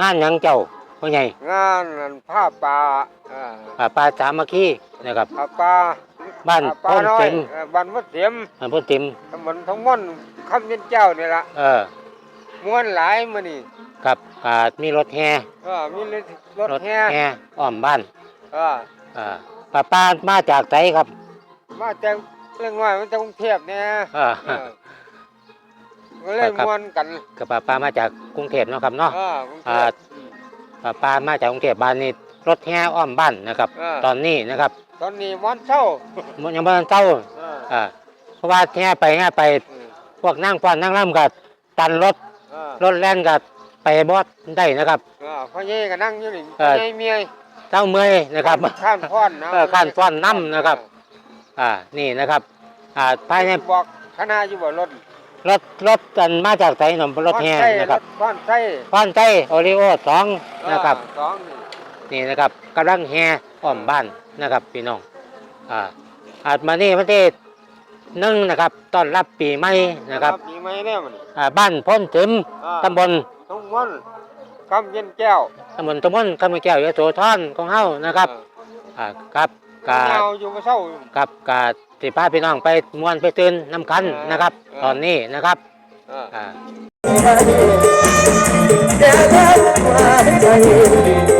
งานหยังเจ้าพ่อใหญ่งานนั่นผ้าป่าเออป่าปลาสามัคคีนะครับ ผ้าป่าบ้านผ้าป่าโพ้นน้อยเต็มเออบ้านวัดเสียมบ้านโพ้นเต็มตำบลทองม่อนคำเย็นเจ้านี่ละเออม้วนหลายมื้อนี่กับกามีรถแห่เออมีรถรถแห่แห่อ้อมบ้านเอออ่าป่าปลามาจากไสครับ มาแต่เรื่องน้อยมันจะกรุงเทพเนี่ยเออเออ ก็เลยม้วนกันกับป่าปลามาจากกรุงเทพเนาะครับเนาะเออกรุงเทอ่าพป่าปลามาจากกรุงเทพบ้านนี้รถแห่อ้อมบ้านนะครับเออตอนนี้นะครับ ตอนนี้ม้วนเช่ามันยังบ่ทันเจ้าเอออ่าเพราะว่าแห่ไปแห่ไปอืมพวกนั่งฟ้อนนั่งร่ำกับตันรถเออรถแล่นกับไปบอสได้นะครับเออพ่อเย่ก็นั่งอยู่นี่เอพ่ออเย่เมียเจ้าเมื่อยนะครับข้านฟ้อนนะเออข้านฟ้อนนำนะครับ อ่านี่นะครับ อ่าภายในบอกคณะอยู่บ่รถ รถรถกันมาจากไสหนอรถแห่นะครับฟ้อนไส้ฟ้อนใจโอริโอสองนะครับเออสองนี่นี่นะครับกำลังแห่อ้อมบ้านนะครับพี่น้องอ่าอาจมานี่วันที่หนึ่งนะครับต้อนรับปีใหม่นะครับมีไหมเนี่ยมันอ่าบ้านพ้นถึมอ่าตำบลทุ่งม่อนคำเย็นแก้วตำบลตำบลคำแก้วยโสธรของเฮานะครับอ่าครับเอกาอเงาอยู่มาเศร้ากับกา สิพาพี่น้องไปมวนไปตื่นน้ำกันเออนะครับเออตอนนี้นะครับเอออ่า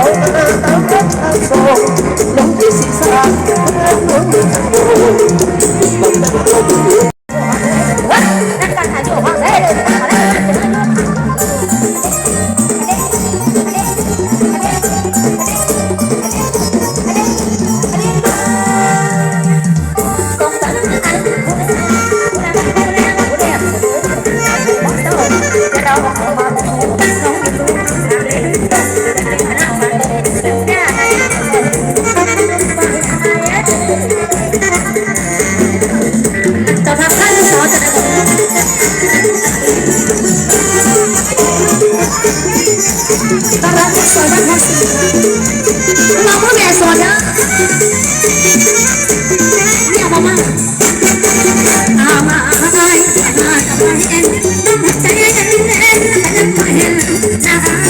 ในเดียว สวยมากๆเราก็แม่สวยนะเนี่ยมามาอามาอาไทยอาไทยเอ็นใจเอ็นเอ็นเอ็นมาเห็นนะ